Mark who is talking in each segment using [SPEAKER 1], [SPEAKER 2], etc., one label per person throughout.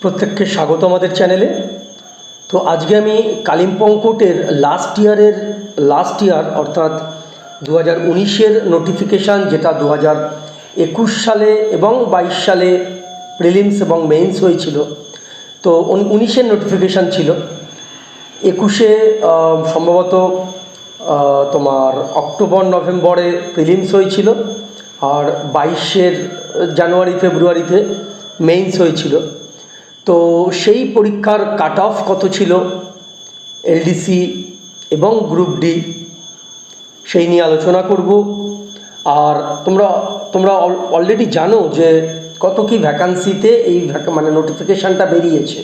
[SPEAKER 1] প্রত্যেককে স্বাগত আমাদের চ্যানেলে। তো আজকে আমি কালিম্পং কোর্টের লাস্ট ইয়ারের লাস্ট ইয়ার অর্থাৎ দু হাজার উনিশের নোটিফিকেশান যেটা দু হাজার একুশ সালে এবং বাইশ সালে প্রিলিমস এবং মেইনস হয়েছিল। তো উনিশের নোটিফিকেশান ছিল। একুশে সম্ভবত তোমার অক্টোবর, নভেম্বরে প্রিলিমস হয়েছিল। আর বাইশের জানুয়ারি, ফেব্রুয়ারিতে মেইনস হয়েছিল। তো সেই পরীক্ষার কাট অফ কত ছিল? এলডিসি এবং গ্রুপ ডি সেই নিয়ে আলোচনা করব। আর তোমরা তোমরা অলরেডি জানো যে কত কি ভ্যাকান্সিতে এই মানে নোটিফিকেশানটা বেরিয়েছে।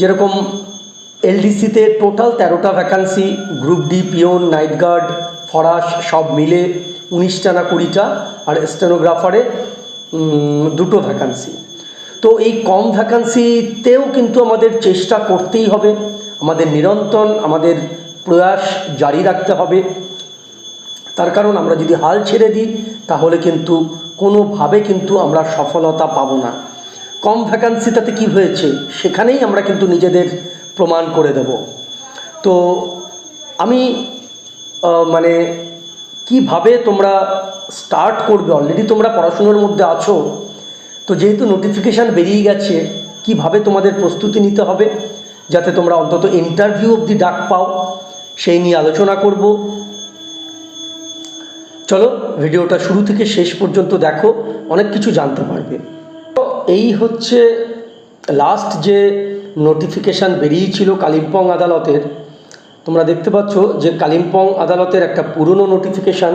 [SPEAKER 1] যেরকম এলডিসিতে টোটাল তেরোটা vacancy group D peon night guard Farage সব মিলে উনিশটা না কুড়িটা, আর স্টেনোগ্রাফারে দুটো ভ্যাকান্সি তো এই কম ভ্যাকান্সিতেও কিন্তু আমাদের চেষ্টা করতেই হবে। আমাদের নিরন্তর আমাদের প্রয়াস জারি রাখতে হবে। তার কারণ আমরা যদি হাল ছেড়ে দিই, তাহলে কিন্তু কোনোভাবে কিন্তু আমরা সফলতা পাবো না। কম ভ্যাকান্সিটাতে কি হয়েছে? সেখানেই আমরা কিন্তু নিজেদের প্রমাণ করে দেব। তো আমি মানে কীভাবে তোমরা স্টার্ট করবে? অলরেডি তোমরা পড়াশুনোর মধ্যে আছো। তো যেহেতু নোটিফিকেশান বেরিয়ে গেছে, কীভাবে তোমাদের প্রস্তুতি নিতে হবে? যাতে তোমরা অন্তত ইন্টারভিউ অবধি ডাক পাও, সেই নিয়ে আলোচনা করব। চলো, ভিডিওটা শুরু থেকে শেষ পর্যন্ত দেখো, অনেক কিছু জানতে পারবে। তো এই হচ্ছে লাস্ট যে নোটিফিকেশান বেরিয়েছিল কালিম্পং আদালতের, তোমরা দেখতে পাচ্ছ যে কালিম্পং আদালতের একটা পুরনো নোটিফিকেশান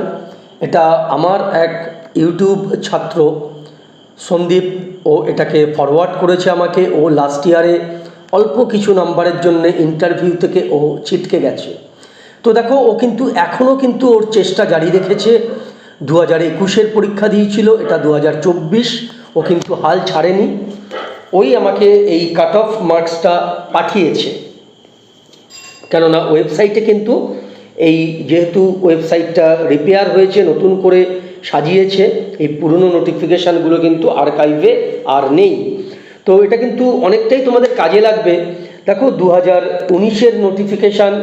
[SPEAKER 1] এটা আমার এক ইউটিউব ছাত্র সন্দীপ, ও এটাকে ফরওয়ার্ড করেছে আমাকে, ও লাস্ট ইয়ারে অল্প কিছু নাম্বারের জন্য ইন্টারভিউ থেকে ও ছিটকে গেছে। তো দেখো, ও কিন্তু এখনও কিন্তু ওর চেষ্টা জারি রেখেছে। দু হাজার একুশের পরীক্ষা দিয়েছিল, এটা দু হাজার চব্বিশ, ও কিন্তু হাল ছাড়েনি। ওই আমাকে এই কাট অফ মার্কসটা পাঠিয়েছে। কেননা ওয়েবসাইটে কিন্তু এই যেহেতু ওয়েবসাইটটা রিপেয়ার হয়েছে, নতুন করে সাজিয়েছে এই পুরনো নোটিফিকেশানগুলো কিন্তু আর্কাইভে আর নেই। তো এটা কিন্তু অনেকটাই তোমাদের কাজে লাগবে। দেখো দু হাজার উনিশের নোটিফিকেশান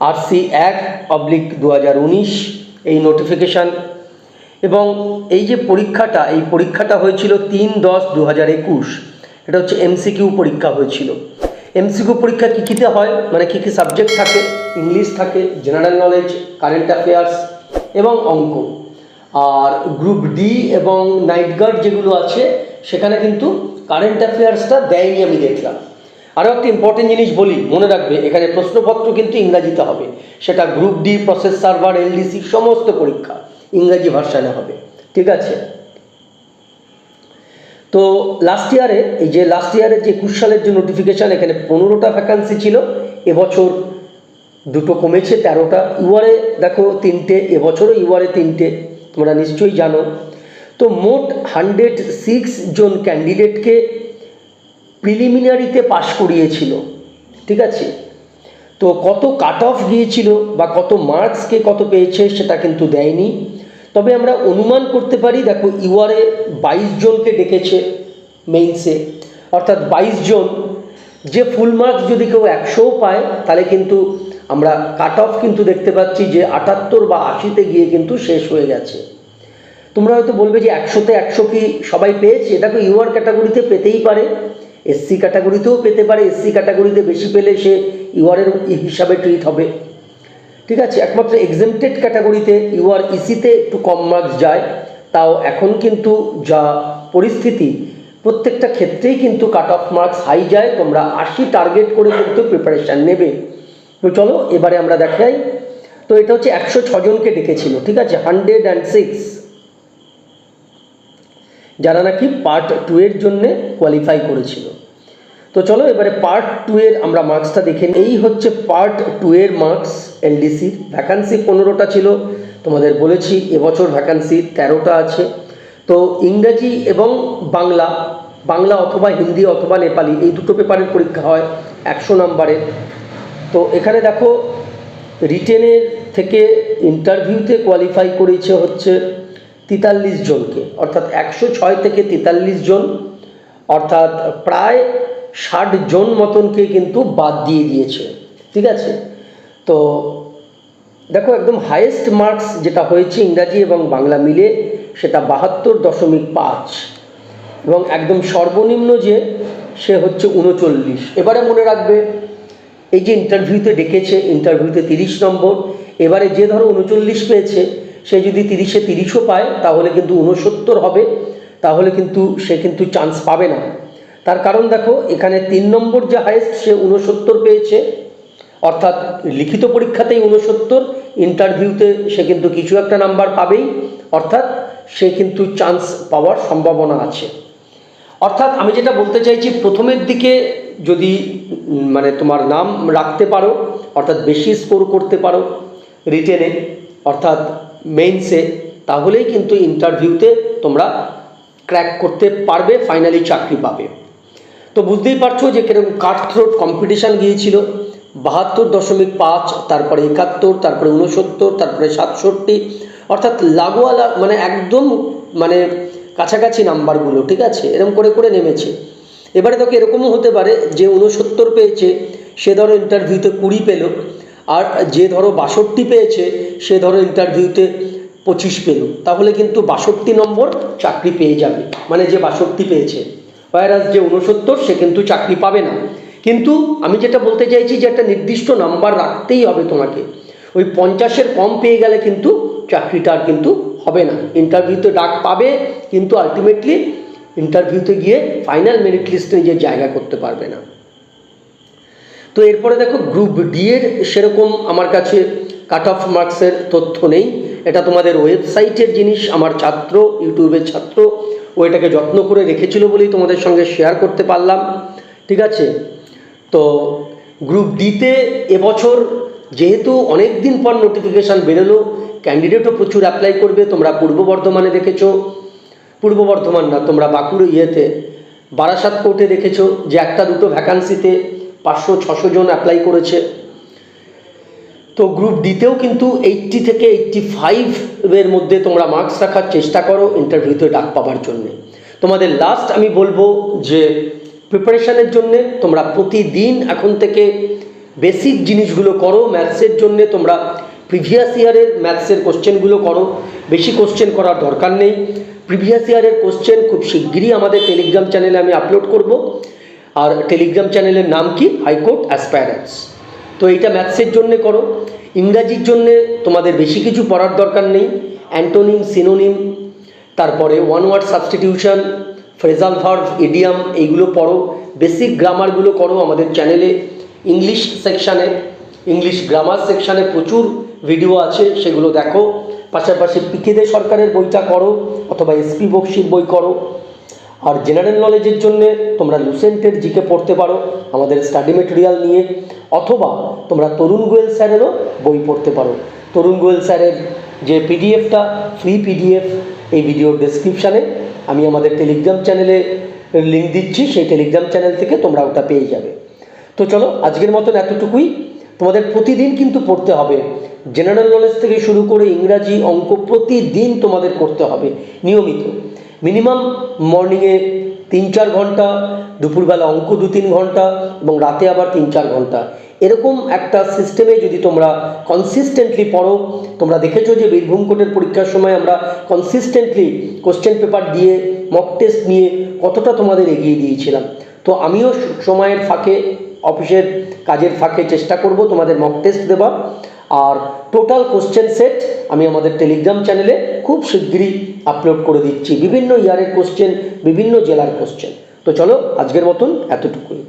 [SPEAKER 1] আর সি এক অবলিক দু হাজার উনিশ, এই নোটিফিকেশান এবং এই যে পরীক্ষাটা, এই পরীক্ষাটা হয়েছিল তিন দশ দু হাজার একুশ। এটা হচ্ছে এমসিকিউ পরীক্ষা হয়েছিল। এমসিকিউ পরীক্ষা কী কীতে হয়? মানে কী কী সাবজেক্ট থাকে? ইংলিশ থাকে জেনারেল নলেজ কারেন্ট অ্যাফেয়ার্স এবং অঙ্ক। আর গ্রুপ ডি এবং নাইট গার্ড যেগুলো আছে, সেখানে কিন্তু কারেন্ট অ্যাফেয়ার্সটা দেয়নি আমি দেখলাম। আরও একটা ইম্পর্টেন্ট জিনিস বলি, মনে রাখবে, এখানে প্রশ্নপত্র কিন্তু ইংরাজিতে হবে। সেটা group D process server LDC সমস্ত পরীক্ষা ইংরাজি ভার্সানে হবে। ঠিক আছে? তো লাস্ট ইয়ারে এই যে লাস্ট ইয়ারে যে একুশ সালের যে নোটিফিকেশান এখানে পনেরোটা ভ্যাকান্সি ছিল, এবছর দুটো কমেছে তেরোটা। ইউআরে দেখো তিনটে, এবছরও ইউআরে তিনটে। তোমরা নিশ্চয়ই জানো। তো মোট হান্ড্রেড সিক্স জন ক্যান্ডিডেটকে প্রিলিমিনারিতে পাশ করিয়েছিল, ঠিক আছে? তো কত কাট অফ গিয়েছিল বা কত মার্কসকে কত পেয়েছে সেটা কিন্তু দেয়নি। তবে আমরা অনুমান করতে পারি, দেখো ইউআরে বাইশ জনকে ডেকেছে মেইনসে অর্থাৎ বাইশ জন, যে ফুল মার্কস যদি কেউ একশোও পায়, তাহলে কিন্তু আমরা কাট অফ কিন্তু দেখতে পাচ্ছি যে আটাত্তর বা আশিতে গিয়ে কিন্তু শেষ হয়ে গেছে। তোমরা হয়তো বলবে যে একশোতে একশো কি সবাই পেয়েছে? দেখো ইউআর ক্যাটাগরিতে পেতেই পারে এসসি ক্যাটাগরিতেও পেতে পারে এসসি ক্যাটাগরিতে বেশি পেলে সে ইউআরের হিসাবে ট্রিট হবে। ঠিক আছে? একমাত্র এক্সেমটেড ক্যাটাগরিতে ইউআর ইসিতে একটু কম মার্কস যায়, তাও এখন কিন্তু যা পরিস্থিতি, প্রত্যেকটা ক্ষেত্রেই কিন্তু কাট অফ মার্কস হাই যায়। তোমরা আশি টার্গেট করে কিন্তু প্রিপারেশান নেবে। তো চলো, এবারে আমরা দেখাই। তো এটা হচ্ছে একশো ছজনকে ডেকেছিল, ঠিক আছে? হান্ড্রেড অ্যান্ড সিক্স যারা নাকি পার্ট টু এর জন্যে কোয়ালিফাই করেছিল। তো চলো, এবারে পার্ট টু এর আমরা মার্কসটা দেখে। এই হচ্ছে পার্ট টু এর মার্কস এলডিসির ভ্যাকান্সি পনেরোটা ছিল। তোমাদের বলেছি, এবছর ভ্যাকান্সি তেরোটা আছে। তো ইংরাজি এবং বাংলা বাংলা অথবা হিন্দি অথবা নেপালি, এই দুটো পেপারের পরীক্ষা হয় একশো নাম্বারের তো এখানে দেখো রিটেনের থেকে ইন্টারভিউতে কোয়ালিফাই করেছে হচ্ছে তেতাল্লিশ জনকে। অর্থাৎ একশো ছয় থেকে তেতাল্লিশ জন, অর্থাৎ প্রায় ষাট জন মতনকে কিন্তু বাদ দিয়ে দিয়েছে। ঠিক আছে? তো দেখো, একদম হাইয়েস্ট মার্কস যেটা হয়েছে ইংরাজি এবং বাংলা মিলে, সেটা বাহাত্তর দশমিক পাঁচ। এবং একদম সর্বনিম্ন যে, সে হচ্ছে উনচল্লিশ। এবারে মনে রাখবে এই যে ইন্টারভিউতে ডেকেছে ইন্টারভিউতে তিরিশ নম্বর, এবারে যে ধরো উনচল্লিশ পেয়েছে, সে যদি তিরিশে তিরিশও পায়, তাহলে কিন্তু উনসত্তর হবে, তাহলে কিন্তু সে কিন্তু চান্স পাবে না। তার কারণ দেখো, এখানে তিন নম্বর যে হায়েস্ট সে উনসত্তর পেয়েছে, অর্থাৎ লিখিত পরীক্ষাতেই উনসত্তর ইন্টারভিউতে সে কিন্তু কিছু একটা নাম্বার পাবেই, অর্থাৎ সে কিন্তু চান্স পাওয়ার সম্ভাবনা আছে। অর্থাৎ আমি যেটা বলতে চাইছি, প্রথমের দিকে যদি মানে তোমার নাম রাখতে পারো, অর্থাৎ বেশি স্কোর করতে পারো রিটেনে অর্থাৎ মেইনসে তাহলেই কিন্তু ইন্টারভিউতে তোমরা ক্র্যাক করতে পারবে ফাইনালি চাকরি পাবে। তো বুঝতেই পারছ যে কীরকম কাট থ্রোট কম্পিটিশান গিয়েছিল। বাহাত্তর দশমিক পাঁচ, তারপরে একাত্তর, তারপরে উনসত্তর তারপরে সাতষট্টি, অর্থাৎ লাগোয়া লা- মানে একদম মানে কাছাকাছি নাম্বারগুলো ঠিক আছে? এরকম করে করে নেমেছে। এবারে তোকে এরকমও হতে পারে যে উনসত্তর পেয়েছে, সে ধরো ইন্টারভিউতে কুড়ি পেল, আর যে ধরো বাষট্টি পেয়েছে, সে ধরো ইন্টারভিউতে পঁচিশ পেল। তাহলে কিন্তু বাষট্টি নম্বর চাকরি পেয়ে যাবে মানে যে বাষট্টি পেয়েছে। ভাইরাস যে উনসত্তর সে কিন্তু চাকরি পাবে না। কিন্তু আমি যেটা বলতে চাইছি যে একটা নির্দিষ্ট নাম্বার রাখতেই হবে তোমাকে। ওই পঞ্চাশের কম পেয়ে গেলে কিন্তু চাকরিটা আর কিন্তু হবে না। ইন্টারভিউতে ডাক পাবে, কিন্তু আলটিমেটলি ইন্টারভিউতে গিয়ে ফাইনাল মেরিট লিস্টে নিজের জায়গা করতে পারবে না। তো এরপরে দেখো গ্রুপ ডি এর সেরকম আমার কাছে কাট অফ মার্কসের তথ্য নেই। এটা তোমাদের ওয়েবসাইটের জিনিস, আমার ছাত্র ইউটিউবের ছাত্র, ও এটাকে যত্ন করে রেখেছিল বলেই তোমাদের সঙ্গে শেয়ার করতে পারলাম। ঠিক আছে? তো গ্রুপ ডিতে এবছর যেহেতু অনেক দিন পর নোটিফিকেশান বেরোলো ক্যান্ডিডেটও প্রচুর অ্যাপ্লাই করবে, তোমরা পূর্ব বর্ধমানে দেখেছ। পূর্ব বর্ধমান না, তোমরা বাঁকুড়া ইয়েতে বারাসাত কোর্টে দেখেছ যে একটা দুটো ভ্যাকান্সিতে পাঁচশো, ছশো জন অ্যাপ্লাই করেছে। তো গ্রুপ ডিতেও কিন্তু এইট্টি থেকে এইট্টি ফাইভের মধ্যে তোমরা মার্কস রাখার চেষ্টা করো ইন্টারভিউতে ডাক পাওয়ার জন্যে। তোমাদের লাস্ট আমি বলব যে প্রিপারেশানের জন্যে তোমরা প্রতিদিন এখন থেকে বেসিক জিনিসগুলো করো ম্যাথসের জন্যে তোমরা প্রিভিয়াস ইয়ারের ম্যাথসের কোশ্চেনগুলো করো। বেশি কোশ্চেন করার দরকার নেই। প্রিভিয়াস ইয়ারের কোশ্চেন খুব শিগগিরই আমাদের টেলিগ্রাম চ্যানেলে আমি আপলোড করব। আর টেলিগ্রাম চ্যানেলের নাম কি? হাইকোর্ট অ্যাসপায়ারেন্স তো এইটা ম্যাথসের জন্যে করো। ইংরাজির জন্যে তোমাদের বেশি কিছু পড়ার দরকার নেই। অ্যান্টোনিম সিনোনিম তারপরে one word substitution phrasal verb idiom এইগুলো পড়ো। বেসিক গ্রামারগুলো করো আমাদের চ্যানেলে ইংলিশ সেকশানে ইংলিশ গ্রামার সেকশানে প্রচুর ভিডিও আছে, সেগুলো দেখো। পাশাপাশি পিকেদে সরকারের বইটা করো, অথবা এসপি বক্সির বই করো। আর জেনারেল নলেজের জন্য তোমরা লুসেন্টের জিকে পড়তে পারো, আমাদের স্টাডি মেটেরিয়াল নিয়ে, অথবা তোমরা তরুণ গোয়েল স্যারেরও বই পড়তে পারো। তরুণ গোয়েল স্যারের যে পিডিএফটা ফ্রি পিডিএফ, এই ভিডিওর ডেসক্রিপশানে আমি আমাদের টেলিগ্রাম চ্যানেলে লিঙ্ক দিচ্ছি, সেই টেলিগ্রাম চ্যানেল থেকে তোমরা ওটা পেয়ে যাবে। তো চলো, আজকের মতন এতটুকুই। তোমাদের প্রতিদিন কিন্তু পড়তে হবে। জেনারেল নলেজ থেকে শুরু করে ইংরাজি অঙ্ক প্রতিদিন তোমাদের করতে হবে, নিয়মিত। মিনিমাম মর্নিংয়ে তিন চার ঘণ্টা, দুপুরবেলা অঙ্ক দু তিন ঘণ্টা এবং রাতে আবার তিন চার ঘণ্টা। এরকম একটা সিস্টেমে যদি তোমরা কনসিস্টেন্টলি পড়ো, তোমরা দেখেছ যে বীরভূম কোর্টের পরীক্ষার সময় আমরা কনসিস্টেন্টলি কোশ্চেন পেপার দিয়ে মক টেস্ট নিয়ে কতটা তোমাদের এগিয়ে দিয়েছিলাম। তো আমিও সময়ের ফাঁকে অফিসের কাজের ফাঁকে চেষ্টা করব তোমাদের মক টেস্ট দেবার। আর টোটাল কোশ্চেন সেট আমি আমাদের টেলিগ্রাম চ্যানেলে খুব শিগগিরই আপলোড করে দিচ্ছি। বিভিন্ন ইয়ারের কোশ্চেন বিভিন্ন জেলার কোশ্চেন তো চলো, আজকের মতন এতটুকুই।